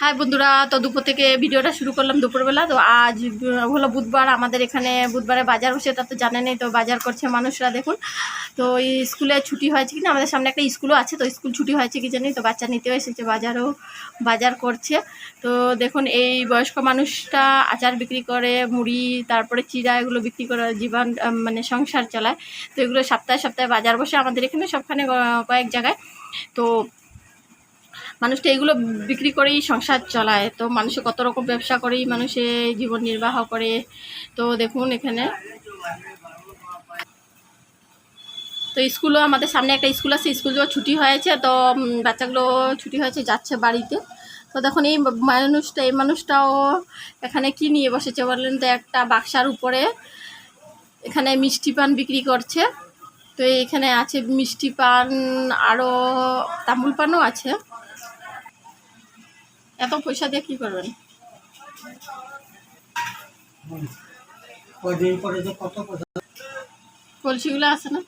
High বন্ধুরা, তো দুপুর থেকে ভিডিওটা শুরু করলাম দুপুরবেলা। তো আজ হলো বুধবার, আমাদের এখানে বুধবারে বাজার বসে তা তো জানেনই তো বাজার করছে মানুষরা, দেখুন। তো স্কুলে ছুটি হয়েছে কি না আমাদের সামনে একটা স্কুলও আছে, তো স্কুল ছুটি হয়েছে কি জানি, তো বাচ্চা নিতেও এসেছে, বাজারও, বাজার করছে। তো দেখুন, এই বয়স্ক মানুষটা আচার বিক্রি করে, মুড়ি, তারপরে চিরা এগুলো বিক্রি করে জীবন মানে সংসার চালায়। তো এগুলো সপ্তাহে সপ্তাহে বাজার বসে, আমাদের এখানে সবখানে কয়েক জায়গায়। তো মানুষটা এগুলো বিক্রি করেই সংসার চলায়। তো মানুষে কত রকম ব্যবসা করেই মানুষে জীবন নির্বাহ করে। তো দেখুন এখানে। তো স্কুলও আমাদের সামনে একটা স্কুল আছে স্কুলও ছুটি হয়েছে। তো বাচ্চাগুলো ছুটি হয়েছে, যাচ্ছে বাড়িতে। তো দেখুন এই মানুষটা, এই মানুষটাও এখানে কি নিয়ে বসেছে বললেন তো, একটা বাক্সার উপরে এখানে মিষ্টি পান বিক্রি করছে। তো এখানে আছে মিষ্টি পান, আরও তামুল পানও আছে। এত পয়সা দিয়ে কি করবেন? কদিন পরে যে কত কলসিগুলো আছে না?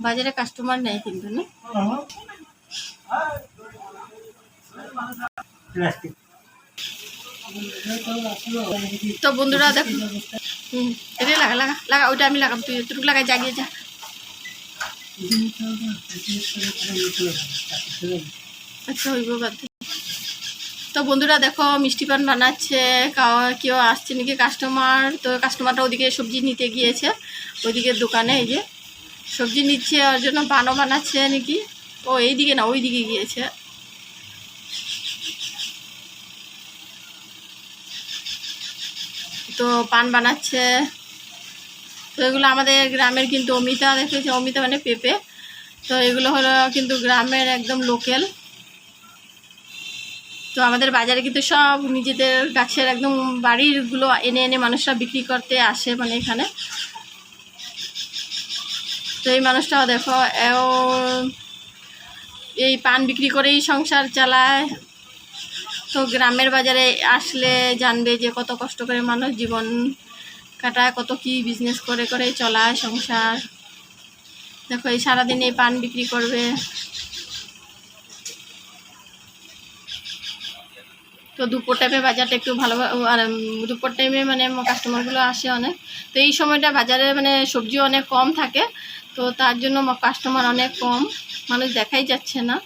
বাজারে কাস্টমার নেই কিন্তু না? তো বন্ধুরা দেখো হুম লাগা লাগা লাগা, ওইটা আমি লাগাম, তুই তুই লাগাই জাগিয়ে যা। আচ্ছা হইব তো বন্ধুরা দেখো, মিষ্টি পান বানাচ্ছে কেউ আসছে নাকি কাস্টমার তো কাস্টমারটা ওদিকে সবজি নিতে গিয়েছে, ওইদিকে দোকানে, এই যে। সবজি নিচ্ছে, ওর জন্য পানও বানাচ্ছে নাকি? ও, এইদিকে না, ওইদিকে গিয়েছে। তো পান বানাচ্ছে। তো এগুলো আমাদের গ্রামের কিন্তু অমিতা দেখেছে, অমিতা মানে পেঁপে। তো এগুলো হলো কিন্তু গ্রামের একদম লোকাল। তো আমাদের বাজারে কিন্তু সব নিজেদের গাছের একদম বাড়িরগুলো এনে এনে মানুষরা বিক্রি করতে আসে মানে এখানে। তো এই মানুষটাও দেখো, এও এই পান বিক্রি করেই সংসার চালায়। তো গ্রামের বাজারে আসলে জানবে যে কত কষ্ট করে মানুষ জীবন কাটায়, কত কি বিজনেস করে করে চলায় সংসার। দেখো, এই সারাদিন এই পান বিক্রি করবে। তো দুপুর টাইমে বাজারটা একটু ভালো আর দুপুর টাইমে মানে কাস্টমারগুলো আসে অনেক। তো এই সময়টা বাজারে মানে সবজি অনেক কম থাকে। তো তার জন্য কাস্টমার অনেক কম। মানুষ দেখাই যাচ্ছে না।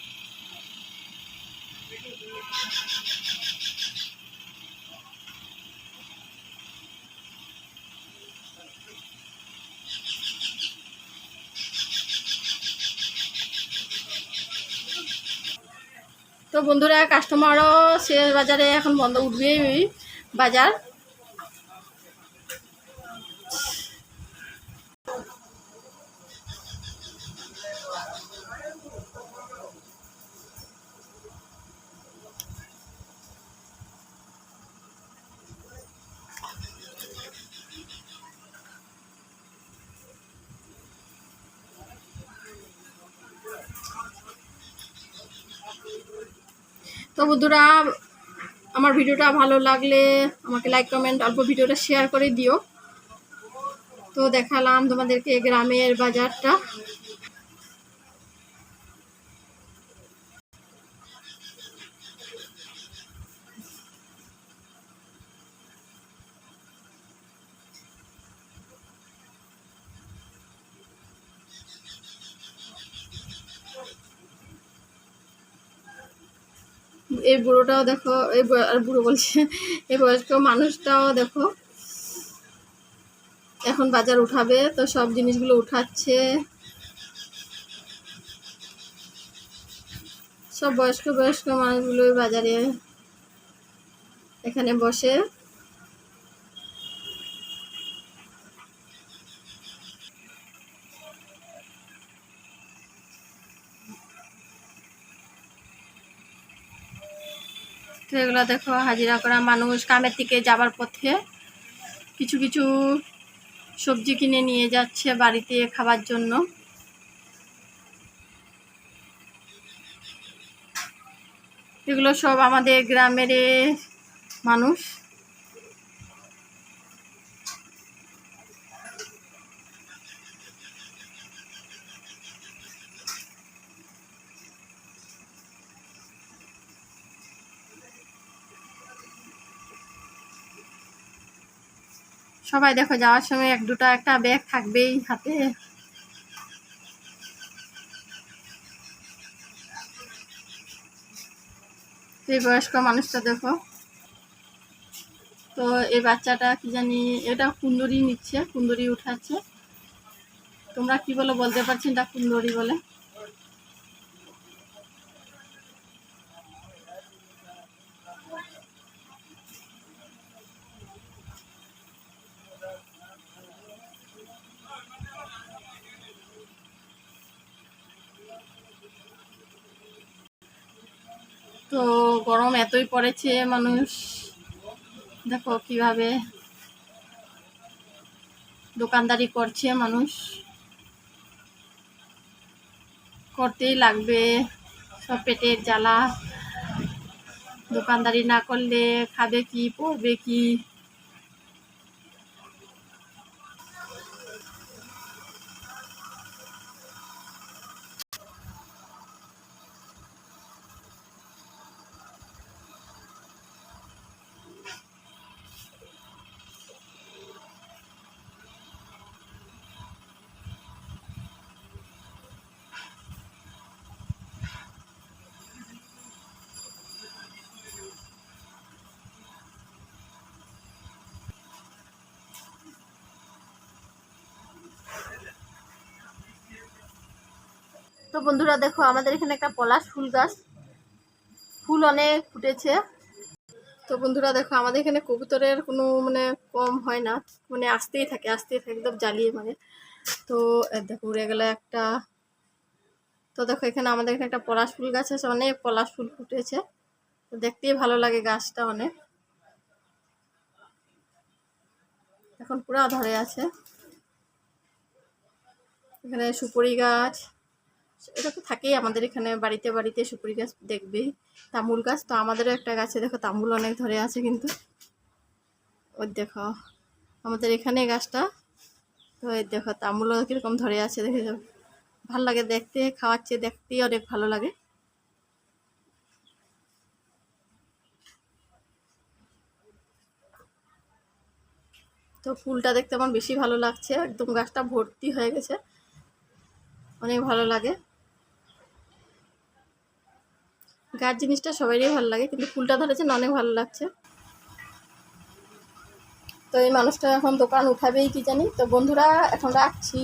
তো বন্ধুরা কাস্টমারও শেয়ার বাজারে এখন বন্ধ উঠবেই বাজার। তো বন্ধুরা, আমার ভিডিওটা ভালো লাগলে আমাকে লাইক কমেন্ট অল্প ভিডিওটা শেয়ার করে দিও। তো দেখালাম তোমাদেরকে গ্রামের বাজারটা। এই বুড়োটাও দেখো, এই আর বুড়ো বলছে এই বয়স্ক মানুষটাও দেখো। এখন বাজার উঠাবে, তো সব জিনিসগুলো উঠাচ্ছে। সব বয়স্ক বয়স্ক মানুষগুলো বাজারে এখানে বসে। তো এগুলো দেখো, হাজিরা করা মানুষ কামের থেকে যাবার পথে। কিছু কিছু সবজি কিনে নিয়ে যাচ্ছে বাড়িতে খাবার জন্য। এগুলো সব আমাদের গ্রামের মানুষ তো এগুলো দেখো হাজিরা করা মানুষ কামের থেকে যাবার পথে কিছু কিছু সবজি কিনে নিয়ে যাচ্ছে বাড়িতে খাবার জন্য এগুলো সব আমাদের গ্রামের এ মানুষ। সবাই দেখো, যাওয়ার সময় এক দুটো একটা ব্যাগ থাকবেই হাতে। এই বয়স্ক মানুষটা দেখো। তো এই বাচ্চাটা কি জানি, এটা কুন্দরি নিচ্ছে, কুন্দরি উঠাচ্ছে। তোমরা কি বলো, বলতে পারছি এটা কুন্দরি বলে। তো গরম এতই পড়েছে মানুষ। দেখো কীভাবে দোকানদারি করছে মানুষ। করতেই লাগবে সব পেটের জ্বালা। দোকানদারি না করলে খাবে কি পরবে কি? তো বন্ধুরা দেখো, আমাদের এখানে একটা পলাশ ফুল গাছ। ফুল অনেক ফুটেছে। তো বন্ধুরা দেখো, আমাদের এখানে কবুতরের কোনো মানে কম হয় না। মানে আসতেই থাকে আসতেই থাকে, একদম জ্বালিয়ে মানে তো দেখো, উড়ে গেলে একটা। তো দেখো, এখানে আমাদের এখানে একটা পলাশ ফুল গাছ আছে, অনেক পলাশ ফুল ফুটেছে। তো দেখতেই ভালো লাগে গাছটা অনেক। এখন পুরো ধরে আছে। এখানে সুপুরি গাছ। এটা তো থাকেই আমাদের এখানে বাড়িতে বাড়িতে সুপুরি গাছ দেখবেই তামুল গাছ তো আমাদেরও একটা গাছে দেখো তামুল অনেক ধরে আছে কিন্তু। ওই দেখো, আমাদের এখানে গাছটা। তো ওই দেখো তামুলও কীরকম ধরে আছে দেখে যাও। ভালো লাগে দেখতে, খাওয়াচ্ছে দেখতেই অনেক ভালো লাগে। তো ফুলটা দেখতে আমার বেশি ভালো লাগছে। একদম গাছটা ভর্তি হয়ে গেছে। অনেক ভালো লাগে। গাছ জিনিসটা সবারই ভালো লাগে, কিন্তু ফুলটা ধরেছেন অনেক ভালো লাগছে। তো এই মানুষটা এখন দোকান উঠাবেই কি জানি। তো বন্ধুরা, এখন রাখছি।